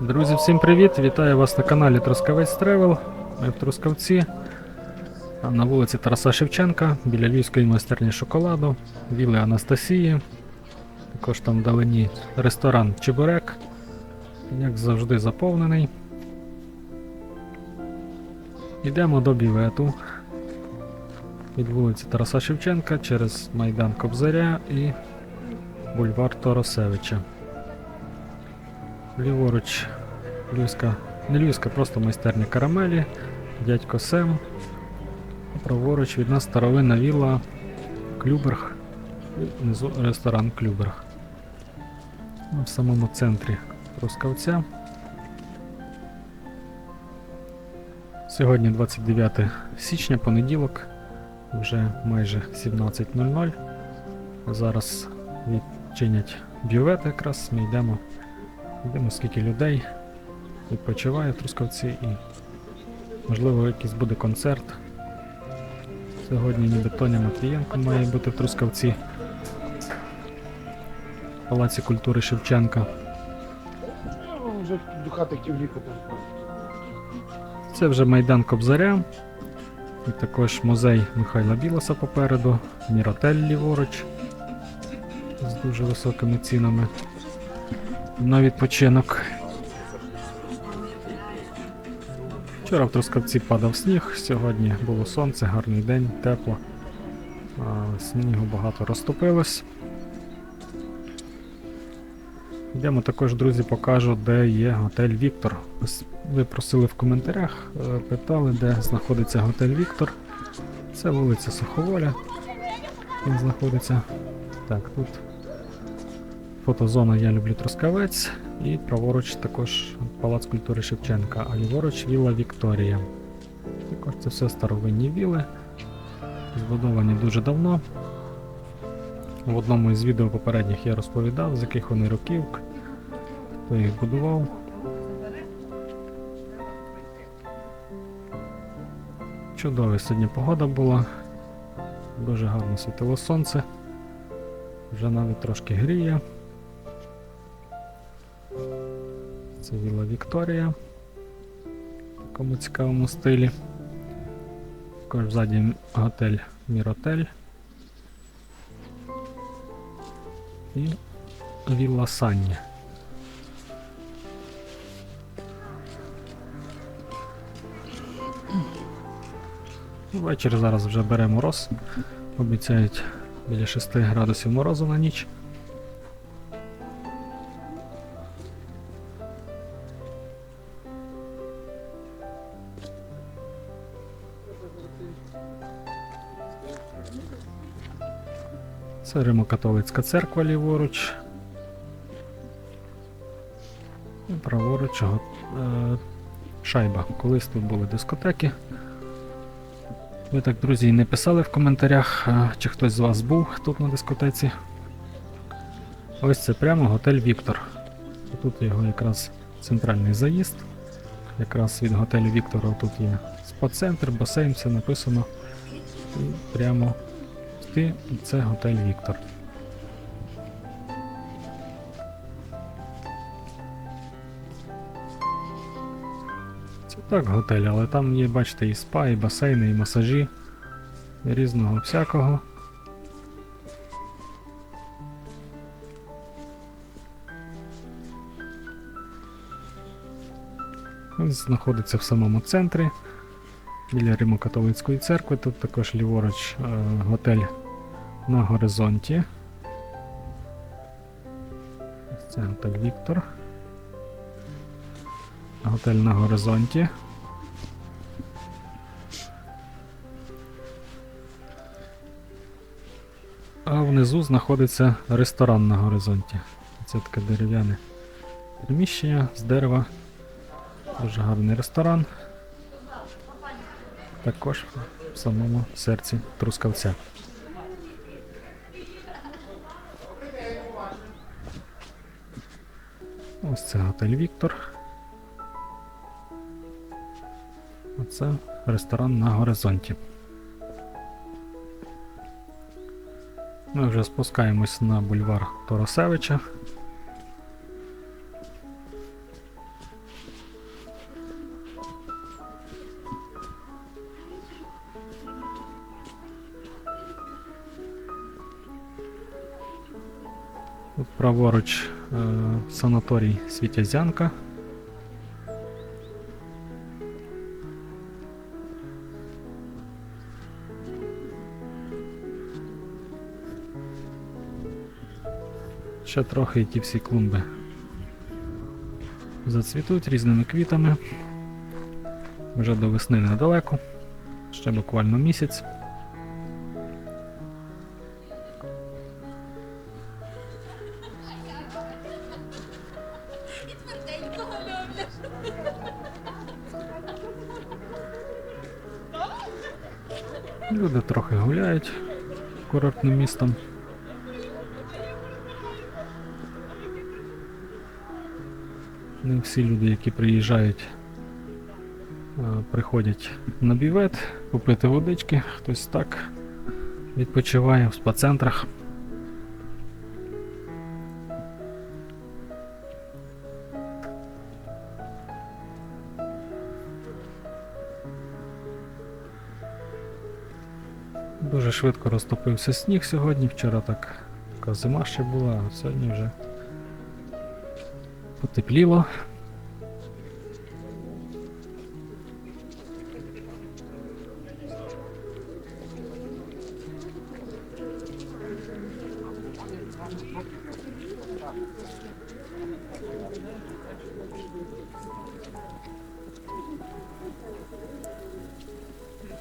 Друзі, всім привіт! Вітаю вас на каналі Трускавець Тревел. Ми в Трускавці. На вулиці Тараса Шевченка, біля Львівської майстерні шоколаду, віли Анастасії. Також там вдалині ресторан Чебурек. Як завжди заповнений. Йдемо до бівету від вулиці Тараса Шевченка через Майдан Кобзаря і бульвар Торосевича. Ліворуч Львівська, не Львівська, просто майстерня карамелі, дядько Сем. Праворуч від нас старовинна вілла Клюберг. Ресторан Клюберг. В самому центрі Трускавця. Сьогодні 29 січня, понеділок, вже майже 17.00. Зараз відчинять бювет якраз, ми йдемо Йдемо скільки людей відпочиває в Трускавці і можливо якийсь буде концерт. Сьогодні ніби Тоня Матвієнко має бути в Трускавці. В Палаці культури Шевченка. Ну, вже до хати хотів. Це вже Майдан Кобзаря. І також музей Михайла Білоса попереду, Міротель ліворуч з дуже високими цінами на відпочинок. Вчора в Трускавці падав сніг, сьогодні було сонце, гарний день, тепло. Снігу багато розтопилось. Йдемо також, друзі, покажу, де є готель Віктор. Ви просили в коментарях, е, питали, де знаходиться готель Віктор. Це вулиця Суховоля. Він знаходиться. Так, тут фотозона Я люблю Трускавець. І праворуч також Палац культури Шевченка, а ліворуч Вілла Вікторія. Також це все старовинні віли. Збудовані дуже давно. В одному із відео попередніх я розповідав, з яких вони років, хто їх будував. Чудова сьогодні погода була. Дуже гарно світило сонце. Вже навіть трошки гріє. Це Віла Вікторія. В такому цікавому стилі. Також ззаді готель Міротель. І Вілла Санні. Ввечері зараз вже бере мороз. Обіцяють біля 6 градусів морозу на ніч. Це Римо-католицька церква ліворуч. І праворуч е, шайба. Колись тут були дискотеки. Ви так, друзі, не писали в коментарях, е, чи хтось з вас був тут на дискотеці. Ось це прямо готель Віктор. Тут його якраз центральний заїзд. Якраз від готелю Віктора тут є спа-центр, басейн, все написано. І прямо і це готель Віктор. Це так готель, але там є, бачите, і спа, і басейни, і масажі. І різного всякого. Він знаходиться в самому центрі біля Римо-католицької церкви. Тут також ліворуч е, готель на горизонті. Це готель Віктор. Готель на горизонті. А внизу знаходиться ресторан на горизонті. Це таке дерев'яне приміщення з дерева. Дуже гарний ресторан. Також в самому серці Трускавця. Ось це готель Віктор. Оце ресторан на горизонті. Ми вже спускаємось на бульвар Торосевича. Праворуч е, санаторій Світязянка. Ще трохи і ті всі клумби зацвітуть різними квітами. Вже до весни недалеко, ще буквально місяць. Курортним містом. Не всі люди, які приїжджають, е, приходять на бівет, купити водички, хтось так відпочиває в спа-центрах. Дуже швидко розтопився сніг сьогодні. Вчора так така зима ще була, а сьогодні вже потепліло.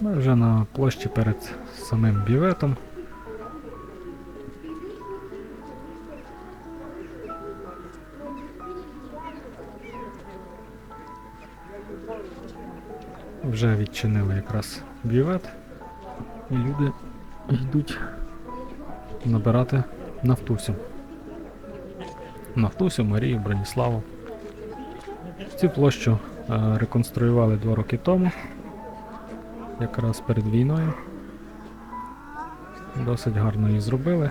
Ми вже на площі перед самим біветом. Вже відчинили якраз бівет, і люди йдуть набирати Нафтусю. Нафтусю, Марію, Броніславу. Цю площу е, реконструювали два роки тому, якраз перед війною. Досить гарно її зробили.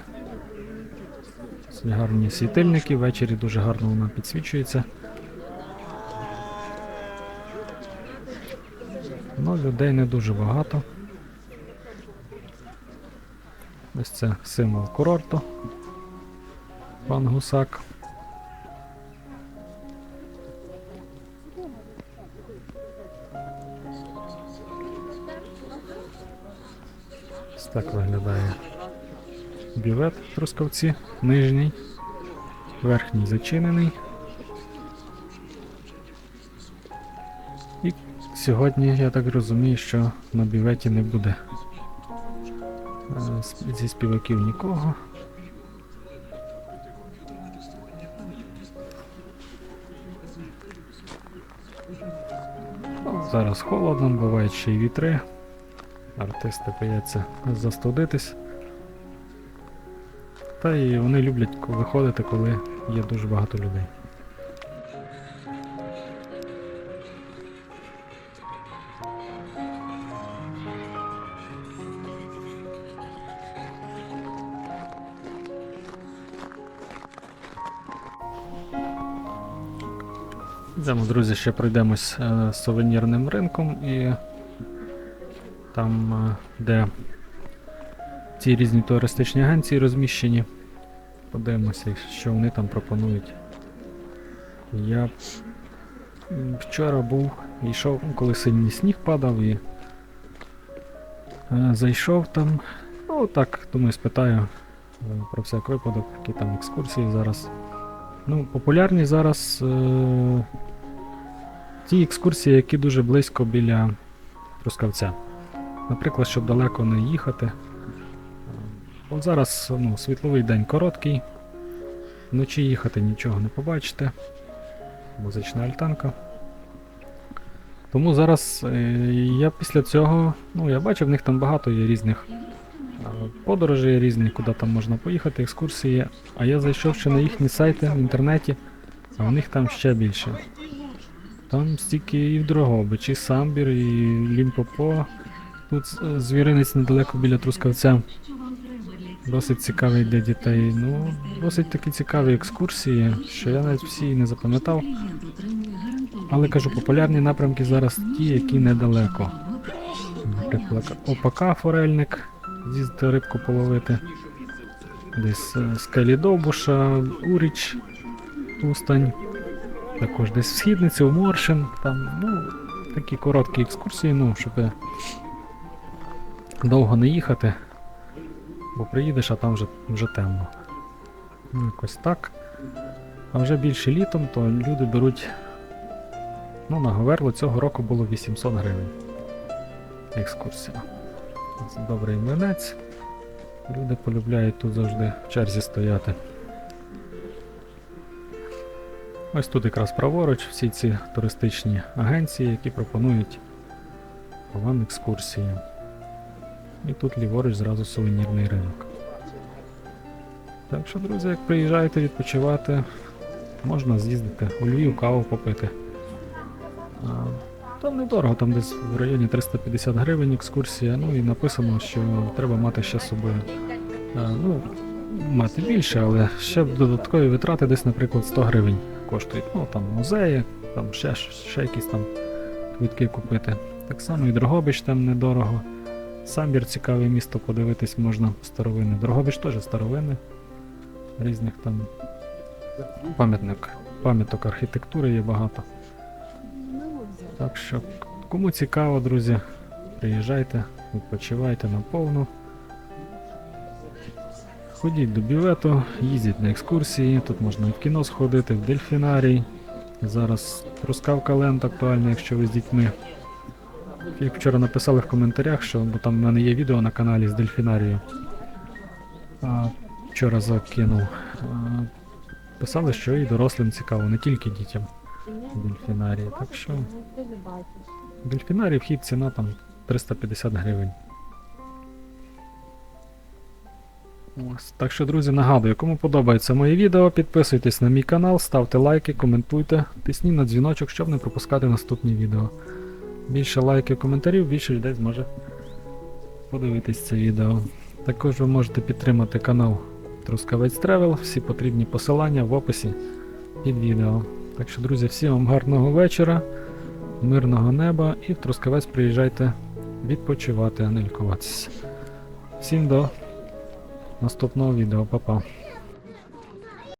Досить гарні світильники, ввечері дуже гарно вона підсвічується. Ну, людей не дуже багато. Ось це символ курорту. Пан Гусак. Так виглядає бювет в Трускавці, нижній, верхній зачинений. І сьогодні я так розумію, що на бюветі не буде е, зі співаків нікого. Ну, Зараз холодно, бувають ще й вітри. Артисти бояться застудитись. Та і вони люблять виходити, коли є дуже багато людей. Йдемо, друзі, ще пройдемось е, сувенірним ринком і там, е, де ці різні туристичні агенції розміщені. Подивимося, що вони там пропонують. Я вчора був, йшов, коли сильний сніг падав і е, зайшов там. Ну так, думаю, спитаю е, про всяк випадок, які там екскурсії зараз. Ну, популярні зараз е, ті екскурсії, які дуже близько біля Трускавця. Наприклад, щоб далеко не їхати. От зараз ну, світловий день короткий. Вночі їхати нічого не побачите. Музична альтанка. Тому зараз е, я після цього, ну я бачив, в них там багато є різних е, подорожей, різних, куди там можна поїхати, екскурсії. А я зайшов ще на їхні сайти в інтернеті, а у них там ще більше. Там стільки і в Дрогобич, і Самбір, і Лімпопо. Тут е, звіринець недалеко біля Трускавця. Досить цікавий для дітей. Ну, досить такі цікаві екскурсії, що я навіть всі не запам'ятав. Але кажу, популярні напрямки зараз ті, які недалеко. Наприклад, ОПК Форельник, з'їздити рибку половити. десь е, скелі Довбуша, Уріч, Устань, також десь в Східницю, в Моршин, там, ну, такі короткі екскурсії, ну, щоб довго не їхати, бо приїдеш, а там вже, вже темно. Ну, якось так. А вже більше літом, то люди беруть. Ну, на Говерло цього року було 800 гривень. Екскурсія. Це добрий млинець. Люди полюбляють тут завжди в черзі стояти. Ось тут якраз праворуч всі ці туристичні агенції, які пропонують вам екскурсії. І тут ліворуч зразу сувенірний ринок. Так що, друзі, як приїжджаєте відпочивати, можна з'їздити у Львів каву попити. Там недорого, там десь в районі 350 гривень екскурсія, ну і написано, що треба мати ще з собою. Ну, мати більше, але ще додаткові витрати десь, наприклад, 100 гривень коштують. Ну, там музеї, там ще, ще якісь там квитки купити. Так само і Дрогобич там недорого. Самбір цікаве місто подивитись можна старовини. Дрогобич теж старовини. Різних там пам'ятник, пам'яток архітектури є багато. Так що, кому цікаво, друзі, приїжджайте, відпочивайте на повну. Ходіть до бювету, їздіть на екскурсії, тут можна і в кіно сходити, в дельфінарій. Зараз трускавка лент актуальна, якщо ви з дітьми. Як вчора написали в коментарях, що бо там в мене є відео на каналі з дельфінарію. А, вчора закинув. А, писали, що і дорослим цікаво, не тільки дітям дельфінарії. Так що в дельфінарії вхід ціна там 350 гривень. Ось. Так що, друзі, нагадую, кому подобається моє відео, підписуйтесь на мій канал, ставте лайки, коментуйте, тисніть на дзвіночок, щоб не пропускати наступні відео. Більше лайків, коментарів, більше людей зможе подивитись це відео. Також ви можете підтримати канал Трускавець Тревел, всі потрібні посилання в описі під відео. Так що, друзі, всім вам гарного вечора, мирного неба і в Трускавець приїжджайте відпочивати, а не лікуватися. Всім до наступного відео, Па-па.